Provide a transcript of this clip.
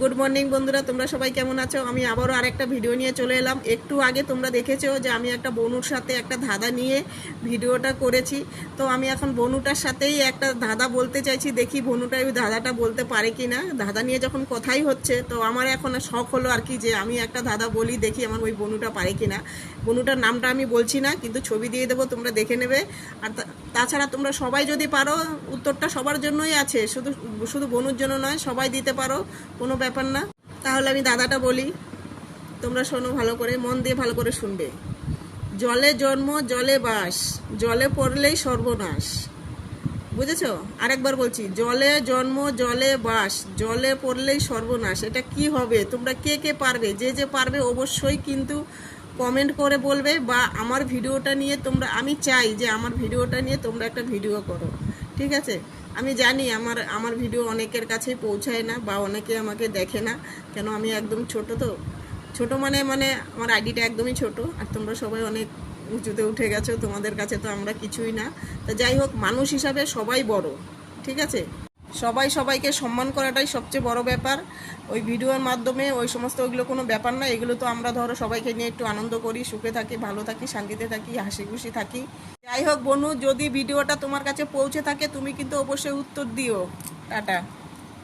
Good morning বন্ধুরা, তোমরা সবাই কেমন আছো? আমি আবারও আরেকটা ভিডিও নিয়ে চলে এলাম। একটু আগে তোমরা দেখেছ যে আমি একটা বনুর সাথে একটা ধাঁধা নিয়ে ভিডিওটা করেছি। তো আমি এখন বনুটার সাথেই একটা ধাঁধা বলতে চাইছি। দেখি বনুটা ওই ধাঁধাটা বলতে পারে কি না ধাঁধা নিয়ে যখন কথাই হচ্ছে, তো আমার এখন শখ হলো আর কি যে আমি একটা ধাঁধা বলি, দেখি আমার ওই বনুটা পারে কি না বনুটার নামটা আমি বলছি না, কিন্তু ছবি দিয়ে দেবো, তোমরা দেখে নেবে। আর তাছাড়া তোমরা সবাই যদি পারো, উত্তরটা সবার জন্যই আছে। শুধু শুধু বনুর জন্য নয়, সবাই দিতে পারো। কোনো ব্যাপার না। তাহলে আমি দাদাটা বলি, তোমরা শোনো ভালো করে, মন দিয়ে ভালো করে শুনবে। জলে জন্ম, জলে বাস, জলে পড়লেই সর্বনাশ। বুঝেছ? আরেকবার বলছি, জলে জন্ম, জলে বাস, জলে পড়লেই সর্বনাশ। এটা কি হবে? তোমরা কে কে পারবে? যে যে পারবে অবশ্যই কিন্তু কমেন্ট করে বলবে বা আমার ভিডিওটা নিয়ে তোমরা, আমি চাই যে আমার ভিডিওটা নিয়ে তোমরা একটা ভিডিও করো। ঠিক আছে? আমি জানি আমার আমার ভিডিও অনেকের কাছেই পৌঁছায় না বা অনেকে আমাকে দেখে না। কেন আমি একদম ছোট তো। ছোট মানে মানে আমার আইডিটা একদমই ছোট। আর তোমরা সবাই অনেক উঁচুতে উঠে গেছো, তোমাদের কাছে তো আমরা কিছুই না। তা যাই হোক, মানুষ হিসাবে সবাই বড়, ঠিক আছে? সবাই সবাইকে সম্মান করাটাই সবচেয়ে বড় ব্যাপার। ওই ভিডিওর মাধ্যমে ওই সমস্ত ওইগুলো কোনো ব্যাপার না, এগুলো তো আমরা ধরো সবাইকে নিয়ে একটু আনন্দ করি, সুখে থাকি, ভালো থাকি, শান্তিতে থাকি হাসি খুশি থাকি। যাই হোক বনু যদি ভিডিওটা তোমার কাছে পৌঁছে থাকে, তুমি কিন্তু অবশ্যই উত্তর দিও। টাটা।